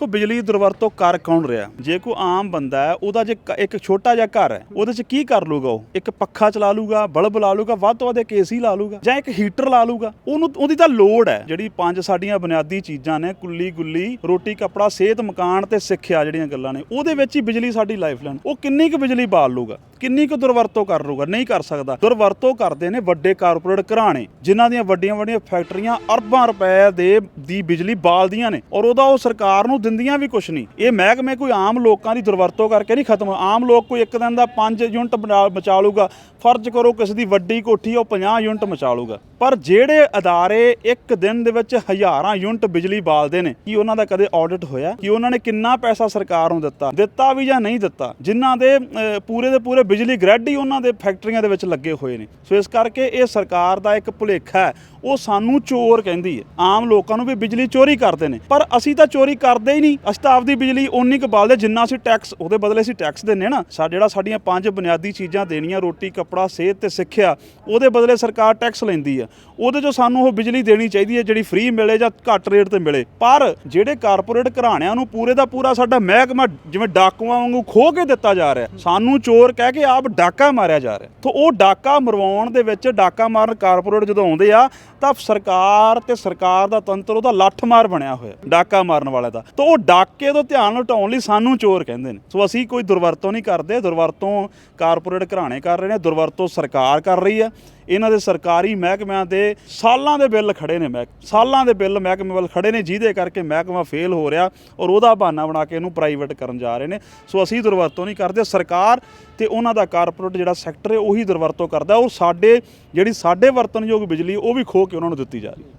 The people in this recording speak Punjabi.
ਕੋ ਬਿਜਲੀ ਦੁਰਵਰਤੋਂ ਕਰ ਕੌਣ ਰਿਹਾ? ਜੇ ਕੋਈ ਆਮ ਬੰਦਾ ਹੈ, ਉਹਦਾ ਜੇ ਕ- ਇੱਕ ਛੋਟਾ ਜਿਹਾ ਘਰ ਹੈ, ਉਹਦੇ 'ਚ ਕੀ ਕਰ ਲੂਗਾ ਉਹ? ਇੱਕ ਪੱਖਾ ਚਲਾ ਲੂਗਾ, ਬਲਬ ਲਾ ਲੂਗਾ, ਵੱਧ ਤੋਂ ਵੱਧ ਇੱਕ ਏਸੀ ਲਾ ਲੂਗਾ, ਜਾਂ ਇੱਕ ਹੀਟਰ ਲਾ ਲੂਗਾ। ਉਹਨੂੰ, ਉਹਦੀ ਤਾਂ ਲੋੜ ਹੈ। ਜਿਹੜੀ ਪੰਜ ਸਾਡੀਆਂ ਬੁਨਿਆਦੀ ਚੀਜ਼ਾਂ ਨੇ, ਕੁੱਲੀ ਗੁੱਲੀ, ਰੋਟੀ, ਕੱਪੜਾ, ਸਿਹਤ, ਮਕਾਨ ਤੇ ਸਿੱਖਿਆ ਜਿਹੜੀਆਂ ਗੱਲਾਂ ਨੇ, ਉਹਦੇ ਵਿੱਚ ਹੀ ਬਿਜਲੀ ਸਾਡੀ ਲਾਈਫਲਾਈਨ ਉਹ ਕਿੰਨੀ ਕੁ ਬਿਜਲੀ ਬਾਲ ਲੂਗਾ? ਕਿੰਨੀ ਕੁ ਦੁਰਵਰਤੋਂ ਕਰ ਲੂਗਾ ਨਹੀਂ ਕਰ ਸਕਦਾ। ਦੁਰਵਰਤੋਂ ਕਰਦੇ ਨੇ ਵੱਡੇ ਕਾਰਪੋਰੇਟ ਘਰਾਣੇ, ਜਿਨ੍ਹਾਂ ਦੀਆਂ ਵੱਡੀਆਂ ਵੱਡੀਆਂ ਫੈਕਟਰੀਆਂ ਅਰਬਾਂ ਰੁਪਏ ਦੇ ਦੀ ਬਿਜਲੀ ਬਾਲਦੀਆਂ ਨੇ ਔਰ ਉਹਦਾ ਉਹ ਸਰਕਾਰ ਨੂੰ ਦਿੰਦੀਆਂ ਵੀ ਕੁਛ ਨਹੀਂ। ਇਹ ਮਹਿਕਮੇ ਕੋਈ ਆਮ ਲੋਕਾਂ ਦੀ ਦੁਰਵਰਤੋਂ ਕਰਕੇ ਨਹੀਂ ਖਤਮ ਆਮ ਲੋਕ ਕੋਈ ਇੱਕ ਦਿਨ ਦਾ 5 ਯੂਨਿਟ ਬਣਾ- ਲੂਗਾ ਫਰਜ਼ ਕਰੋ ਕਿਸੇ ਦੀ ਵੱਡੀ ਕੋਠੀ ਉਹ 50 ਯੂਨਿਟ ਮਚਾ ਲੂਗਾ ਪਰ ਜਿਹੜੇ ਅਦਾਰੇ ਇੱਕ ਦਿਨ ਦੇ ਵਿੱਚ ਹਜ਼ਾਰਾਂ ਯੂਨਿਟ ਬਿਜਲੀ ਬਾਲਦੇ ਨੇ, ਕੀ ਉਹਨਾਂ ਦਾ ਕਦੇ ਆਡਿਟ ਹੋਇਆ? ਕਿ ਉਹਨਾਂ ਨੇ ਕਿੰਨਾ ਪੈਸਾ ਸਰਕਾਰ ਨੂੰ ਦਿੱਤਾ? ਦਿੱਤਾ ਵੀ ਜਾਂ ਨਹੀਂ ਦਿੱਤਾ? ਜਿਨ੍ਹਾਂ ਦੇ ਪੂਰੇ ਦੇ ਪੂਰੇ ਬਿਜਲੀ ਗ੍ਰਿਡ ਹੀ ਉਹਨਾਂ ਦੇ ਫੈਕਟਰੀਆਂ ਦੇ ਵਿੱਚ ਲੱਗੇ ਹੋਏ ਨੇ। ਸੋ ਇਸ ਕਰਕੇ ਇਹ ਸਰਕਾਰ ਦਾ ਇੱਕ ਭੁਲੇਖਾ ਹੈ। ਉਹ ਸਾਨੂੰ ਚੋਰ ਕਹਿੰਦੀ ਹੈ। ਆਮ ਲੋਕਾਂ ਨੂੰ ਵੀ ਬਿਜਲੀ ਚੋਰੀ ਕਰਦੇ ਨੇ। ਪਰ ਅਸੀਂ ਤਾਂ ਚੋਰੀ ਕਰਦੇ ਹੀ ਨਹੀਂ। ਅਸੀਂ ਤਾਂ ਆਪਦੀ ਬਿਜਲੀ ਓਨੀ ਕੁ ਬਾਲਦੇ ਜਿੰਨਾ ਅਸੀਂ ਟੈਕਸ, ਉਹਦੇ ਬਦਲੇ ਅਸੀਂ ਟੈਕਸ ਦਿੰਨੇ ਨਾ। ਸਾ, ਜਿਹੜਾ ਸਾਡੀਆਂ ਪੰਜ ਬੁਨਿਆਦੀ ਚੀਜ਼ਾਂ ਦੇਣੀਆਂ, ਰੋਟੀ, ਕੱਪੜਾ, ਸਿਹਤ ਤੇ ਸਿੱਖਿਆ, ਉਹਦੇ ਬਦਲੇ ਸਰਕਾਰ ਟੈਕਸ ਲੈਂਦੀ ਆ ਉਹਦੇ ਚੋਂ ਸਾਨੂੰ ਉਹ ਬਿਜਲੀ ਦੇਣੀ ਚਾਹੀਦੀ ਹੈ, ਜਿਹੜੀ ਫ੍ਰੀ ਮਿਲੇ ਜਾਂ ਘੱਟ ਰੇਟ ਤੇ ਮਿਲੇ। ਪਰ ਜਿਹੜੇ ਕਾਰਪੋਰੇਟ ਘਰਾਣਿਆਂ ਨੂੰ ਪੂਰੇ ਦਾ ਪੂਰਾ ਸਾਡਾ ਮਹਿਕਮਾ, ਜਿਵੇਂ ਡਾਕੂਆਂ ਵਾਂਗੂ ਖੋਹ ਕੇ ਦਿੱਤਾ ਜਾ ਰਿਹਾ, ਸਾਨੂੰ ਚੋਰ ਕਹਿ ਕਿ ਆਪ ਡਾਕਾ ਮਾਰਿਆ ਜਾ ਰਿਹਾ। ਤਾਂ ਉਹ ਡਾਕਾ ਮਰਵਾਉਣ ਦੇ ਵਿੱਚ ਡਾਕਾ ਮਾਰਨ ਕਾਰਪੋਰੇਟ ਜਦੋਂ ਆਉਂਦੇ ਆ, ਤਾਂ ਸਰਕਾਰ ਤੇ ਸਰਕਾਰ ਦਾ ਤੰਤਰ, ਉਹਦਾ ਲੱਠ ਮਾਰ ਬਣਿਆ ਹੋਇਆ, ਡਾਕਾ ਮਾਰਨ ਵਾਲੇ ਦਾ। ਤਾਂ ਉਹ ਡਾਕੇ ਤੋਂ ਧਿਆਨ ਹਟਾਉਣ ਲਈ ਸਾਨੂੰ ਚੋਰ ਕਹਿੰਦੇ ਨੇ। ਸੋ ਅਸੀਂ ਕੋਈ ਦੁਰਵਰਤੋਂ ਨਹੀਂ ਕਰਦੇ, ਦੁਰਵਰਤੋਂ ਕਾਰਪੋਰੇਟ ਘਰਾਣੇ ਕਰ ਰਹੇ ਨੇ, ਦੁਰਵਰਤੋਂ ਸਰਕਾਰ ਕਰ ਰਹੀ ਆ। ਇਹਨਾਂ ਦੇ ਸਰਕਾਰੀ ਮਹਿਕਮਿਆਂ ਦੇ ਸਾਲਾਂ ਦੇ ਬਿੱਲ ਖੜੇ ਨੇ ਮਹਿਕ, ਸਾਲਾਂ ਦੇ ਬਿੱਲ ਮਹਿਕਮੇ ਵੱਲ ਖੜੇ ਨੇ, ਜਿਹਦੇ ਕਰਕੇ ਮਹਿਕਮਾ ਫੇਲ ਹੋ ਰਿਹਾ ਔਰ ਉਹਦਾ ਬਹਾਨਾ ਬਣਾ ਕੇ ਇਹਨੂੰ ਪ੍ਰਾਈਵੇਟ ਕਰਨ ਜਾ ਰਹੇ ਨੇ। ਸੋ ਅਸੀਂ ਦੁਰਵਰਤੋਂ ਨਹੀਂ ਕਰਦੇ। ਸਰਕਾਰ ਤੇ ਉਹਨਾਂ ਦਾ ਕਾਰਪੋਰੇਟ ਜਿਹੜਾ ਸੈਕਟਰ ਹੈ, ਉਹੀ ਦੁਰਵਰਤੋਂ ਕਰਦਾ ਔਰ ਸਾਡੇ, ਜਿਹੜੀ ਸਾਡੇ ਵਰਤਨਯੋਗ ਬਿਜਲੀ, ਉਹ ਵੀ ਖੋ ਕੇ ਉਹਨਾਂ ਨੂੰ ਦਿੱਤੀ ਜਾ ਰਹੀ ਹੈ।